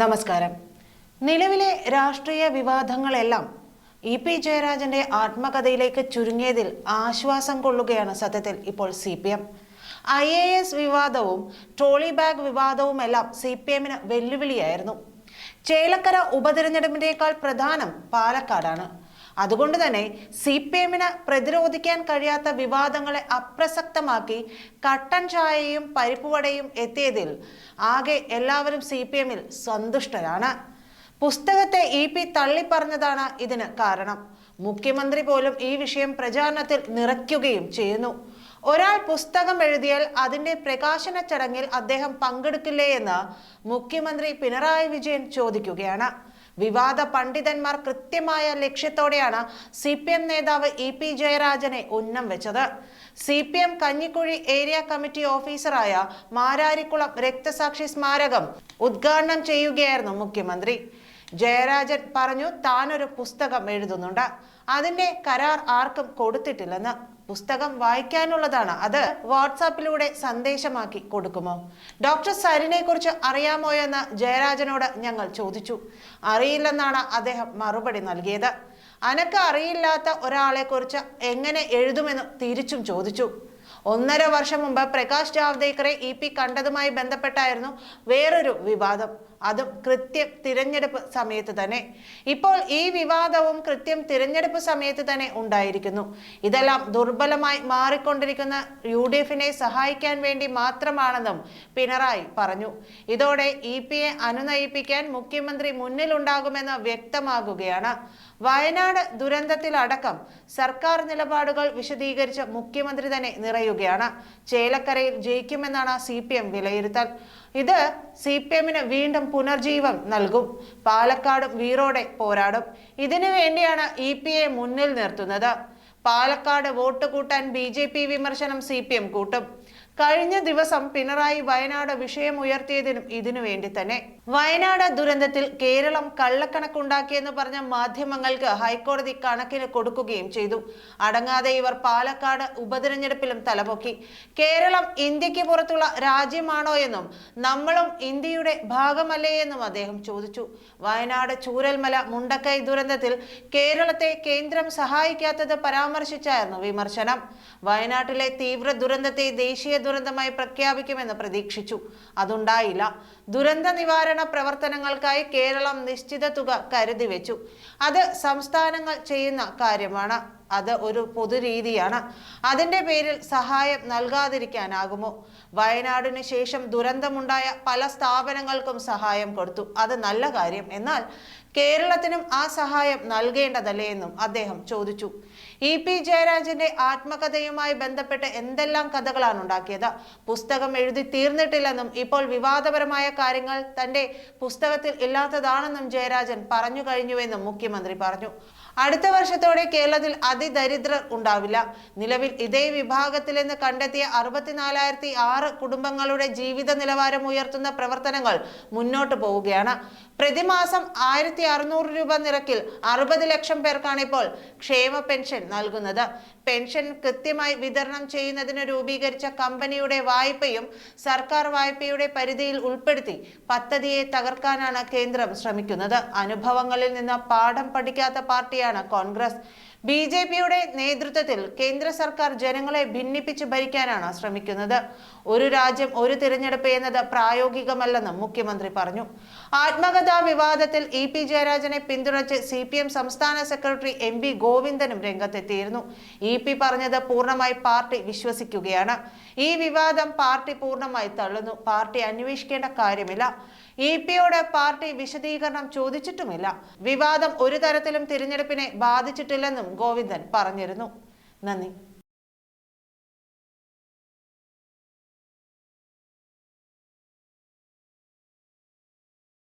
നമസ്കാരം. നിലവിലെ രാഷ്ട്രീയ വിവാദങ്ങളെല്ലാം ഇ പി ജയരാജന്റെ ആത്മകഥയിലേക്ക് ചുരുങ്ങിയതിൽ ആശ്വാസം കൊള്ളുകയാണ് സത്യത്തിൽ ഇപ്പോൾ C P M. I A S വിവാദവും trolley bag വിവാദവുമെല്ലാം സി പി എമ്മിന് വെല്ലുവിളിയായിരുന്നു. ചേലക്കര ഉപതിരഞ്ഞെടുപ്പിനേക്കാൾ പ്രധാനം പാലക്കാടാണ്. അതുകൊണ്ട് തന്നെ സി പി എമ്മിന് പ്രതിരോധിക്കാൻ കഴിയാത്ത വിവാദങ്ങളെ അപ്രസക്തമാക്കി കട്ടൻ ചായയും പരിപ്പുവടയും എത്തിയതിൽ ആകെ എല്ലാവരും സി പി എമ്മിൽ സന്തുഷ്ടരാണ്. പുസ്തകത്തെ ഇ പി തള്ളിപ്പറഞ്ഞതാണ് ഇതിന് കാരണം. മുഖ്യമന്ത്രി പോലും ഈ വിഷയം പ്രചാരണത്തിൽ നിറയ്ക്കുകയും ചെയ്യുന്നു. ഒരാൾ പുസ്തകം എഴുതിയാൽ അതിന്റെ പ്രകാശന ചടങ്ങിൽ അദ്ദേഹം പങ്കെടുക്കില്ലേ എന്ന് മുഖ്യമന്ത്രി പിണറായി വിജയൻ ചോദിക്കുകയാണ്. വിവാദ പണ്ഡിതന്മാർ കൃത്യമായ ലക്ഷ്യത്തോടെയാണ് സി പി എം നേതാവ് ഇ പി ജയരാജനെ ഉന്നം വെച്ചത്. C P M Kanjikuzhi area committee ഓഫീസറായ മാരാരിക്കുളം രക്തസാക്ഷി സ്മാരകം ഉദ്ഘാടനം ചെയ്യുകയായിരുന്നു മുഖ്യമന്ത്രി. ജയരാജൻ പറഞ്ഞു താനൊരു പുസ്തകം എഴുതുന്നുണ്ട്. അതിന്റെ കരാർ ആർക്കും കൊടുത്തിട്ടില്ലെന്ന്. പുസ്തകം വായിക്കാനുള്ളതാണ്. അത് വാട്സാപ്പിലൂടെ സന്ദേശമാക്കി കൊടുക്കുമോ? ഡോക്ടർ സരിനെ കുറിച്ച് അറിയാമോ എന്ന് ജയരാജനോട് ഞങ്ങൾ ചോദിച്ചു. അറിയില്ലെന്നാണ് അദ്ദേഹം മറുപടി നൽകിയത്. അനക്ക് അറിയില്ലാത്ത ഒരാളെ കുറിച്ച് എങ്ങനെ എഴുതുമെന്ന് തിരിച്ചും ചോദിച്ചു. ഒന്നര വർഷം മുമ്പ് പ്രകാശ് ജാവ്ദേക്കറെ ഇ പി കണ്ടതുമായി ബന്ധപ്പെട്ടായിരുന്നു വേറൊരു വിവാദം. അതും കൃത്യം തിരഞ്ഞെടുപ്പ് സമയത്ത് തന്നെ. ഇപ്പോൾ ഈ വിവാദവും കൃത്യം തിരഞ്ഞെടുപ്പ് സമയത്ത് തന്നെ ഉണ്ടായിരിക്കുന്നു. ഇതെല്ലാം ദുർബലമായി മാറിക്കൊണ്ടിരിക്കുന്ന യു ഡി എഫിനെ സഹായിക്കാൻ വേണ്ടി മാത്രമാണെന്നും പിണറായി പറഞ്ഞു. ഇതോടെ ഇ പിയെ അനുനയിപ്പിക്കാൻ മുഖ്യമന്ത്രി മുന്നിലുണ്ടാകുമെന്ന് വ്യക്തമാകുകയാണ്. വയനാട് ദുരന്തത്തിലടക്കം സർക്കാർ നിലപാടുകൾ വിശദീകരിച്ച് മുഖ്യമന്ത്രി തന്നെ നിറയുകയാണ് ചേലക്കരയിൽ ജയിക്കുമെന്നാണ് സി പി എം വിലയിരുത്തൽ. ഇത് സി പി എമ്മിന് വീണ്ടും പുനർജീവം നൽകും. പാലക്കാടും വീറോടെ പോരാടും. ഇതിനു വേണ്ടിയാണ് ഇ പി എ മുന്നിൽ നിർത്തുന്നത്. പാലക്കാട് വോട്ട് കൂട്ടാൻ ബി ജെ പി വിമർശനം സി പി എം കൂട്ടും. കഴിഞ്ഞ ദിവസം പിണറായി വയനാട് വിഷയം ഉയർത്തിയതിനും ഇതിനു വേണ്ടി തന്നെ. വയനാട് ദുരന്തത്തിൽ കേരളം കള്ളക്കണക്കുണ്ടാക്കിയെന്ന് പറഞ്ഞ മാധ്യമങ്ങൾക്ക് ഹൈക്കോടതി കണക്കിന് കൊടുക്കുകയും ചെയ്തു. അടങ്ങാതെ ഇവർ പാലക്കാട് ഉപതിരഞ്ഞെടുപ്പിലും തലപൊക്കി. കേരളം ഇന്ത്യയ്ക്ക് പുറത്തുള്ള രാജ്യമാണോ എന്നും നമ്മളും ഇന്ത്യയുടെ ഭാഗമല്ലേ എന്നും അദ്ദേഹം ചോദിച്ചു. വയനാട് ചൂരൽമല മുണ്ടക്കൈ ദുരന്തത്തിൽ കേരളത്തെ കേന്ദ്രം സഹായിക്കാത്തത് പരാമർശിച്ചായിരുന്നു വിമർശനം. വയനാട്ടിലെ തീവ്ര ദുരന്തത്തെ ദേശീയ ദുരന്തമായി പ്രഖ്യാപിക്കുമെന്ന് പ്രതീക്ഷിച്ചു. അതുണ്ടായില്ല. ദുരന്ത നിവാരണ പ്രവർത്തനങ്ങൾക്കായി കേരളം നിശ്ചിത തുക കരുതി വെച്ചു. അത് സംസ്ഥാനങ്ങൾ ചെയ്യുന്ന കാര്യമാണ്. അത് ഒരു പൊതുരീതിയാണ്. അതിന്റെ പേരിൽ സഹായം നൽകാതിരിക്കാനാകുമോ? വയനാടിന് ശേഷം ദുരന്തമുണ്ടായ പല സ്ഥാപനങ്ങൾക്കും സഹായം കൊടുത്തു. അത് നല്ല കാര്യം. എന്നാൽ കേരളത്തിനും ആ സഹായം നൽകേണ്ടതല്ലേ എന്നും അദ്ദേഹം ചോദിച്ചു. ഇ പി ജയരാജന്റെ ആത്മകഥയുമായി ബന്ധപ്പെട്ട് എന്തെല്ലാം കഥകളാണ് ഉണ്ടാക്കിയത്? പുസ്തകം എഴുതി തീർന്നിട്ടില്ലെന്നും ഇപ്പോൾ വിവാദപരമായ കാര്യങ്ങൾ തന്റെ പുസ്തകത്തിൽ ഇല്ലാത്തതാണെന്നും ജയരാജൻ പറഞ്ഞു കഴിഞ്ഞുവെന്നും മുഖ്യമന്ത്രി പറഞ്ഞു. അടുത്ത വർഷത്തോടെ കേരളത്തിൽ അതിദരിദ്രർ ഉണ്ടാവില്ല. നിലവിൽ ഇതേ വിഭാഗത്തിൽ നിന്ന് കണ്ടെത്തിയ അറുപത്തിനാലായിരത്തി ആറ് കുടുംബങ്ങളുടെ ജീവിത നിലവാരം ഉയർത്തുന്ന പ്രവർത്തനങ്ങൾ മുന്നോട്ട് പോവുകയാണ്. പ്രതിമാസം ആയിരത്തി അറുന്നൂറ് രൂപ നിരക്കിൽ അറുപത് ലക്ഷം പേർക്കാണ് ഇപ്പോൾ ക്ഷേമ പെൻഷൻ നൽകുന്നത്. പെൻഷൻ കൃത്യമായി വിതരണം ചെയ്യുന്നതിന് രൂപീകരിച്ച കമ്പനിയുടെ വായ്പയും സർക്കാർ വായ്പയുടെ പരിധിയിൽ ഉൾപ്പെടുത്തി പദ്ധതിയെ തകർക്കാനാണ് കേന്ദ്രം ശ്രമിക്കുന്നത്. അനുഭവങ്ങളിൽ നിന്ന് പാഠം പഠിക്കാത്ത പാർട്ടിയാണ് കോൺഗ്രസ്. ബി ജെ പിയുടെ നേതൃത്വത്തിൽ കേന്ദ്ര സർക്കാർ ജനങ്ങളെ ഭിന്നിപ്പിച്ച് ഭരിക്കാനാണ് ശ്രമിക്കുന്നത്. ഒരു രാജ്യം ഒരു തിരഞ്ഞെടുപ്പ് എന്നത് പ്രായോഗികമല്ലെന്നും മുഖ്യമന്ത്രി പറഞ്ഞു. ആത്മകഥാ വിവാദത്തിൽ ഇ പി ജയരാജനെ പിന്തുണച്ച് സി പി എം സംസ്ഥാന സെക്രട്ടറി എം വി ഗോവിന്ദനും രംഗത്തെത്തിയിരുന്നു. ഇ പി പറഞ്ഞത് പൂർണമായി പാർട്ടി വിശ്വസിക്കുകയാണ്. ഈ വിവാദം പാർട്ടി പൂർണമായി തള്ളുന്നു. പാർട്ടി അന്വേഷിക്കേണ്ട കാര്യമില്ല. ഇ പിയോട് പാർട്ടി വിശദീകരണം ചോദിച്ചിട്ടുമില്ല. വിവാദം ഒരു തരത്തിലും തിരഞ്ഞെടുപ്പിനെ ബാധിച്ചിട്ടില്ലെന്നും ഗോവിന്ദൻ പറഞ്ഞിരുന്നു. നന്ദി.